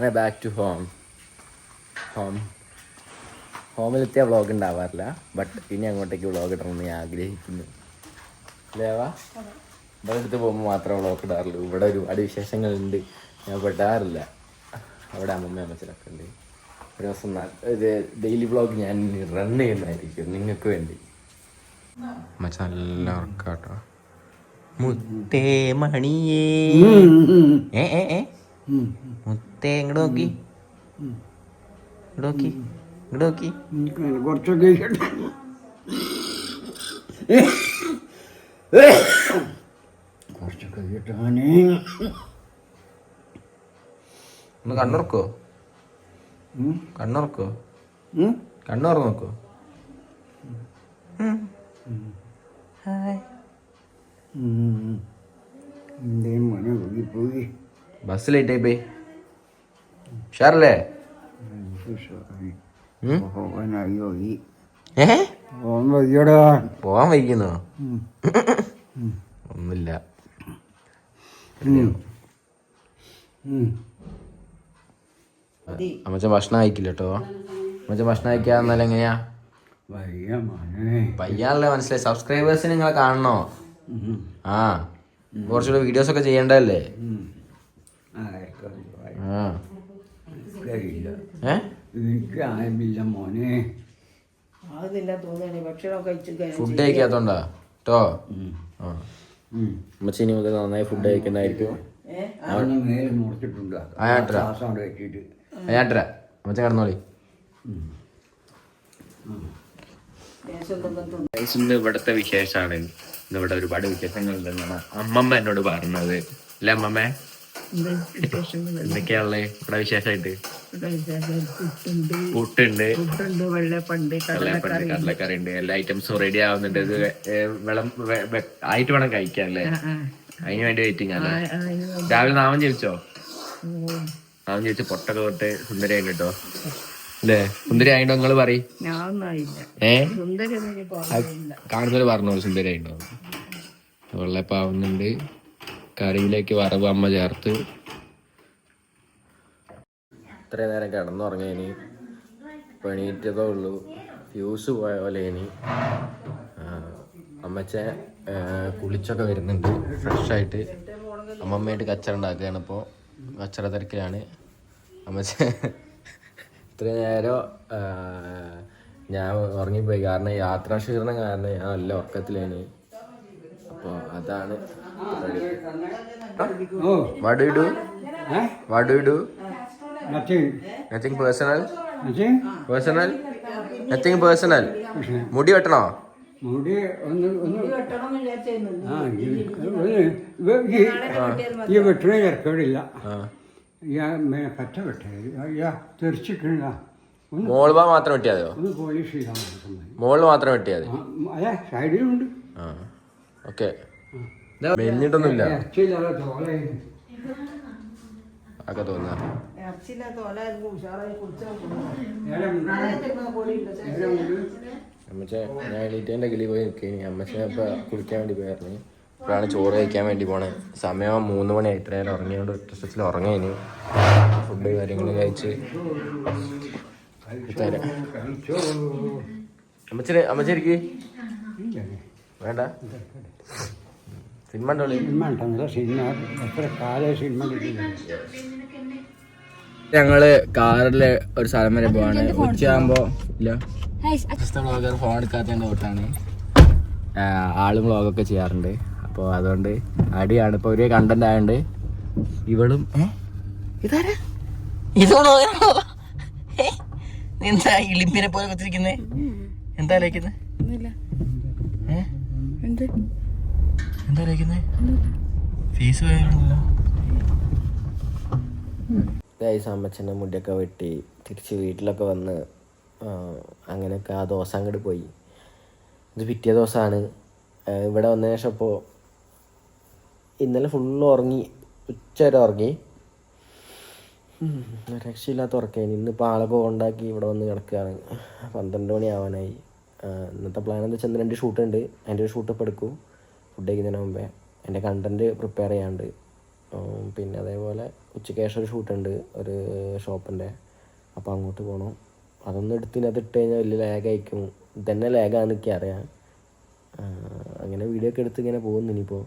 അങ്ങനെ back to home home ഹോമിലെത്തിയ vlog ഉണ്ടാവാറില്ല ബട്ട് ഇനി അങ്ങോട്ടേക്ക് വ്ളോഗ് ഇടണമെന്ന് ഞാൻ ആഗ്രഹിക്കുന്നു. ലേവാ ഇവിടെ അടുത്ത് പോകുമ്പോൾ മാത്രമേ വ്ളോഗ് ഇടാറുള്ളൂ. ഇവിടെ ഒരുപാട് വിശേഷങ്ങളുണ്ട്. ഞാൻ പെടാറില്ല അവിടെ അമ്മമ്മ അമ്മച്ചനൊക്കെ ഉണ്ട്. ഒരു ദിവസം ഇത് ഡെയിലി വ്ളോഗ് ഞാൻ റൺ ചെയ്യുന്നതായിരിക്കും നിങ്ങൾക്ക് വേണ്ടി. അമ്മച്ച നല്ല ഉറക്കാട്ടോ മുത്തേ മണിയേ. ഏ ഏ ഏ? മുത്തേ ഇങ്ങോട്ട് നോക്കി. ഇങ്ങോട്ട് നോക്കി. ഇങ്ങോട്ട് നോക്കി. കുറച്ചൊക്കെ കുറച്ചൊക്കെ കിട്ടാനേ ഒന്ന് കണ്ണുറക്കോ? കണ്ണുറക്കോ? കണ്ണുറന്ന് നോക്കോ? ഹായ്. എന്തേ മണി പോയി പോയി ബസ് ലേറ്റ് ആയി പോയി ഉഷാറല്ലേ പോവാൻ വൈകുന്നോ ഒന്നുമില്ല. അമ്മച്ച ഭക്ഷണം കഴിക്കില്ല കേട്ടോ അമ്മച്ച ഭക്ഷണം ആയിക്കാന്നല്ല എങ്ങനെയാ? പയ്യാനല്ലേ മനസ്സിലായി സബ്സ്ക്രൈബേഴ്സിന് നിങ്ങളെ കാണണോ? ആ കുറച്ചുകൂടെ വീഡിയോസ് ഒക്കെ ചെയ്യണ്ടല്ലേ ആ. എനിക്ക് ആയില്ല മോനെ. ഫുഡ് കഴിക്കാത്തോണ്ടാ? കേട്ടോ ആ. അമ്മച്ചി ഇനി മുതൽ നന്നായി ഫുഡ് അമ്മച്ച കിടന്നോളി. ഇവിടുത്തെ വിശേഷമാണ് ഇന്ന് ഇവിടെ ഒരുപാട് വിശേഷങ്ങളുണ്ടെന്നാണ് അമ്മമ്മ എന്നോട് പറഞ്ഞത്. അല്ലേ അമ്മമ്മ? എന്തൊക്കെയാണല്ലേ ഇവിടെ വിശേഷമായിട്ട് പുട്ടുണ്ട്. വെള്ളപ്പണ്ട് കടലപ്പണ്ട് കടലക്കറി ഉണ്ട് എല്ലാ ഐറ്റംസും റെഡി ആവുന്നുണ്ട്. ഇത് വെള്ളം ആയിട്ട് വേണം കഴിക്കാൻ അല്ലേ? അതിന് വേണ്ടി വെയിറ്റിംഗ് ആണ് രാവിലെ നാമം ജപിച്ചോ? നാമം ജപിച്ച് പൊട്ടൊക്കെ തൊട്ട് സുന്ദരിയായിട്ട് കേട്ടോ. അല്ലേ? സുന്ദരി ആയിട്ടോ നിങ്ങൾ പറയും കാണുന്നവര് ഏ? സുന്ദരി ആയിട്ടോ പറഞ്ഞോളൂ വെള്ളപ്പാവുന്നുണ്ട്. കറിയിലേക്ക് വറവ് അമ്മ ചേർത്ത്. ഇത്രയും നേരം കിടന്നുറങ്ങിയനി പണിയിട്ടതേ ഉള്ളൂ. ഫ്യൂസ് പോയ പോലെ ഇനി അമ്മച്ച കുളിച്ചൊക്കെ വരുന്നുണ്ട്. ഫ്രഷായിട്ട്. അമ്മമ്മയായിട്ട് കച്ചറ ഉണ്ടാക്കുകയാണ് ഇപ്പോൾ കച്ചറ തിരക്കിലാണ്. അമ്മച്ച ഇത്രയും നേരം ഞാൻ ഉറങ്ങിപ്പോയി. കാരണം യാത്രാ ക്ഷീണം കാരണം ഞാൻ നല്ല ഉറക്കത്തിലാണ്. അപ്പോൾ അതാണ് oh you do? Huh? What do you do? Nothing. Nothing personal Nothing? Personal Nothing personal? മുടി വെട്ടണോ? മുടി ഒന്ന് ഒന്ന്. വെട്ടണം വിചാരിച്ചു ആ ഈ- വെട്ടണ ചേർക്കടില്ല പറ്റ വെട്ടേ. അയ്യാ തെറിച്ചിട്ടില്ല മോൾ മാത്രം വെട്ടിയാതോ മോൾ മാത്രം വെട്ടിയാതെ സൈഡിലുണ്ട് ഓക്കെ. മെലിഞ്ഞിട്ടൊന്നുമില്ല. ഒക്കെ നേരെ അമ്മച്ച ഞാൻ എണീറ്റേന്റെ കിളി പോയി നിൽക്കുകയാണ് അമ്മച്ചനെ ഇപ്പം കുളിക്കാൻ വേണ്ടി പോയായിരുന്നു ഇപ്പോഴാണ് ചോറ് കഴിക്കാൻ വേണ്ടി പോണേ. സമയം മൂന്ന് മണി എത്ര നേരം ഉറങ്ങിയോണ്ട് ഒറ്റ സ്ട്രെസ്സിൽ ഉറങ്ങിയതിന് ഫുഡ് കാര്യങ്ങളും കഴിച്ച് തരാം. അമ്മച്ചന് അമ്മച്ചേരിക്ക് വേണ്ട. സിനിമ സിനിമ ഉണ്ടെന്നില്ല സിനിമ എത്ര കാലം സിനിമ കിട്ടില്ല ഞങ്ങൾ കാറിൽ ഒരു സ്ഥലം വരെ പോവാണ്. ഉച്ചയാകുമ്പോ ഇല്ല. ഫോൺ എടുക്കാത്തതിന്റെ തൊട്ടാണ് ആളും വ്ലോഗൊക്കെ ചെയ്യാറുണ്ട്. അപ്പോൾ അതുകൊണ്ട് അടിയാണ്. ഇപ്പോൾ ഒരു കണ്ടന്റ് ആയതുകൊണ്ട് ഇവളും? ഇതാരാ? എന്താ ഇളിമ്പിനെ പോലെ കുത്തിരിക്കുന്നേ? എന്താ ആലോചിക്കുന്നത്? എന്താ കഴിക്കുന്നത് ഫീസ് പോയാലോ അമ്മച്ചന്റെ മുടിയൊക്കെ വെട്ടി തിരിച്ച് വീട്ടിലൊക്കെ വന്ന് അങ്ങനെയൊക്കെ ആ ദോശ അങ്ങോട്ട് പോയി. ഇത് പിറ്റേ ദിവസമാണ് ഇവിടെ വന്നതിന് ശേഷം ഇപ്പോൾ ഇന്നലെ ഫുള്ള് ഉറങ്ങി ഉച്ച വരെ ഉറങ്ങി. രക്ഷയില്ലാത്ത ഉറക്കായി ഇന്നിപ്പോൾ ആളൊക്കെ ഉണ്ടാക്കി ഇവിടെ വന്ന് കിടക്കുകയാണ്. പന്ത്രണ്ട് മണി ആവാനായി ഇന്നത്തെ പ്ലാൻ എന്താ വെച്ചാൽ രണ്ട് ഷൂട്ടുണ്ട് അതിന്റെ ഒരു ഷൂട്ട് ഇപ്പോൾ എടുക്കും. ഫുഡ് കഴിക്കുന്നതിന് മുമ്പേ എന്റെ കണ്ടന്റ് പ്രിപ്പയർ ചെയ്യാണ്ട് പിന്നെ അതേപോലെ ഉച്ചയ്ക്ക് ശേഷം ഒരു ഷൂട്ടുണ്ട് ഒരു ഷോപ്പിന്റെ അപ്പോൾ അങ്ങോട്ട് പോകണം അതൊന്നും എടുത്തിനകത്ത് ഇട്ട് കഴിഞ്ഞാൽ വലിയ ലാഗ് അയക്കും ഇതന്നെ എനിക്ക് അറിയാം. അങ്ങനെ വീഡിയോ ഒക്കെ എടുത്ത് ഇങ്ങനെ പോകുന്നു ഇനിയിപ്പോൾ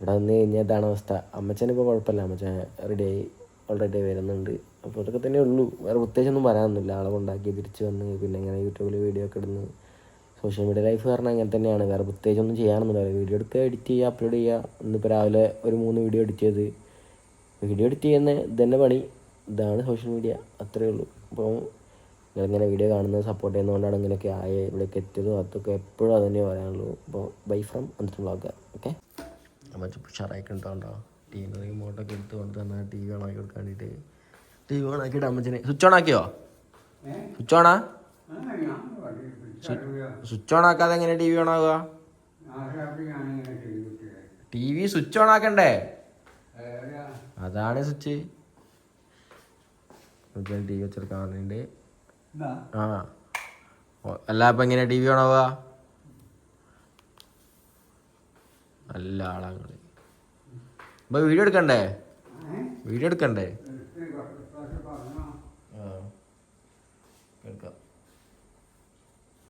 ഇവിടെ വന്ന് കഴിഞ്ഞാൽ ഇതാണ് അവസ്ഥ. അമ്മച്ചനിപ്പോൾ കുഴപ്പമില്ല. അമ്മച്ചൻ റെഡിയായി ഓൾറെഡി വരുന്നുണ്ട്. അപ്പോൾ അതൊക്കെ തന്നെ ഉള്ളൂ. വേറെ പ്രത്യേകിച്ചൊന്നും പറയാനൊന്നുമില്ല. ആളെ കൊണ്ടാക്കി തിരിച്ച് വന്ന് പിന്നെ ഇങ്ങനെ യൂട്യൂബിൽ വീഡിയോ ഒക്കെ ഇടുന്നു. സോഷ്യൽ മീഡിയ ലൈഫ് കാരണം അങ്ങനെ തന്നെയാണ്. വേറെ പ്രത്യേകിച്ചൊന്നും ചെയ്യാനൊന്നുമില്ല വീഡിയോ എടുക്കുക എഡിറ്റ് ചെയ്യുക അപ്ലോഡ് ചെയ്യുക. ഇന്നിപ്പോൾ രാവിലെ ഒരു മൂന്ന് വീഡിയോ എഡിറ്റ് ചെയ്ത്. വീഡിയോ എഡിറ്റ് ചെയ്യുന്ന ഇതന്നെ പണി. ഇതാണ് സോഷ്യൽ മീഡിയ അത്രയേ ഉള്ളൂ. അപ്പോൾ നിങ്ങളിങ്ങനെ വീഡിയോ കാണുന്നത് സപ്പോർട്ട് ചെയ്യുന്നതുകൊണ്ടാണ് ഇങ്ങനെയൊക്കെ ആയ. ഇവിടേക്ക് എത്തിയതും അതൊക്കെ എപ്പോഴും അത് തന്നെ പറയാനുള്ളൂ. അപ്പോൾ ബൈ ഫ്രം അന്നിട്ട് വ്ളോഗ് ഓക്കെ നമ്മൾ ഉഷാറായി കണ്ടോ ടി വി റിമോട്ടൊക്കെ എടുത്ത് കൊണ്ട് തന്നെ ടി വി ഓണാക്കി കൊടുക്കാൻ വേണ്ടിയിട്ട് ടി വി ഓണാക്കിയിട്ട് അമ്മച്ചനെ സ്വിച്ച് ഓൺ ആക്കിയോ? സ്വിച്ച് ഓണാ സ്വിച്ച് ഓൺ ആക്കാതെ എങ്ങനെ ടി വി ഓൺ ആവുക? ടി വി സ്വിച്ച് ഓൺ ആക്കണ്ടേ? അതാണ് സ്വിച്ച് ടി വി വെച്ചെടുക്കാൻ പറഞ്ഞിട്ടുണ്ട്. ആ. അല്ല അപ്പൊ എങ്ങനെ ടി വി ഓൺ ആവുക? നല്ല ആളാങ്ങൾ ഇപ്പൊ വീഡിയോ എടുക്കണ്ടേ? വീഡിയോ എടുക്കണ്ടേ?